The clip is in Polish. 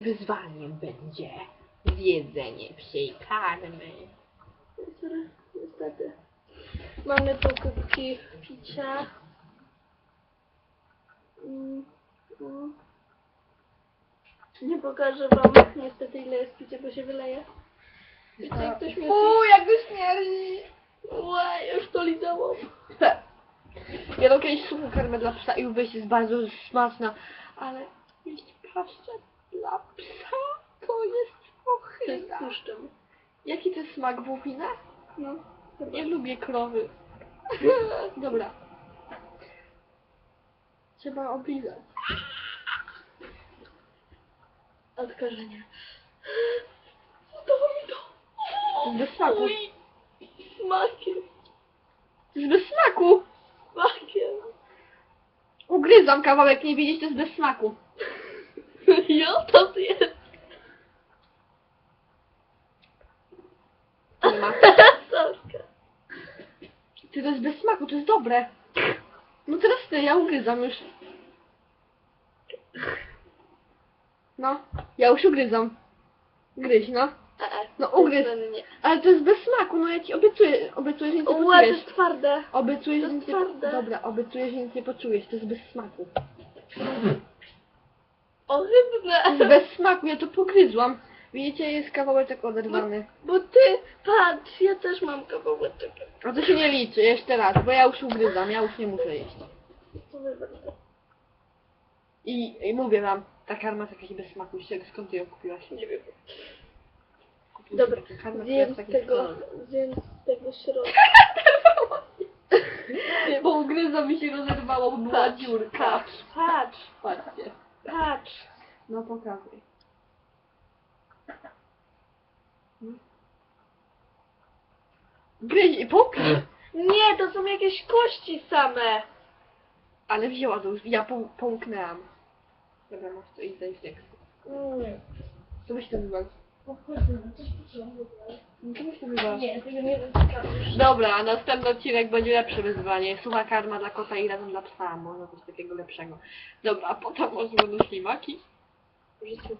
Wyzwaniem będzie zjedzenie psiej karmy. Niestety. Mamy tu kubki picia. Mm, mm. Nie pokażę wam niestety ile jest picia, bo się wyleje. Wiecie jak to śmierdzi? Uuu, jak to śmierdzi! Ła, już to lizałam. Ja mam kiedyś suchą karmę dla psa i uwieść jest bardzo smaczna, ale jeść paszczet dla psa to jest To jest ohydna. tłuszczem. Jaki to jest smak wołowina? No. Nie lubię krowy. Dobra. Trzeba oblizać. Odkażenie. Zdało mi to. To jest bez smaku. Smakiem. To jest bez smaku. Smakiem. Ugryzam kawałek, nie widzisz, to jest bez smaku. Ja to jest. Nie ma. Ty, to jest bez smaku, to jest dobre. No teraz ty, ja ugryzam już. No, ja już ugryzam. Gryź, no. E, No ugryz. Nie. Ale to jest bez smaku, no ja ci obiecuję, obiecuję, że nic nie Ła, to poczujesz. jest twarde. Obiecuję, że nic nie... twarde. Dobra, obiecuję, że nic nie poczujesz, to jest bez smaku. Ohydne. Bez smaku, ja to pogryzłam. Widzicie, jest kawałeczek oderwany. Bo ty, patrz, ja też mam kawałeczek. A to się nie liczy, jeszcze raz, bo ja już ugryzam, ja już nie muszę jeść. I, i mówię wam, ta karma jest jakaś bez smaku, Jeszcze skąd ty ją kupiłaś? Nie wiem. Kupiłaś Dobra, taką karmę, która zjem jest z taki tego, zjem z tego środka. Bo ugryza mi się rozerwało, bo była Patrz, dziurka. patrz, patrz, Patrzcie. Patrz. No pokazuj. Gryź i popij. Nie, to są jakieś kości same. Ale wzięła to już, ja poł połknęłam. Dobra, masz to i daj śnieg. Mm. Co byś to No? Nie, tego nie. Dobra, następny odcinek będzie lepsze wyzwanie. Sucha karma dla kota i razem dla psa. Może coś takiego lepszego. Dobra, a potem może będą ślimaki. W życiu.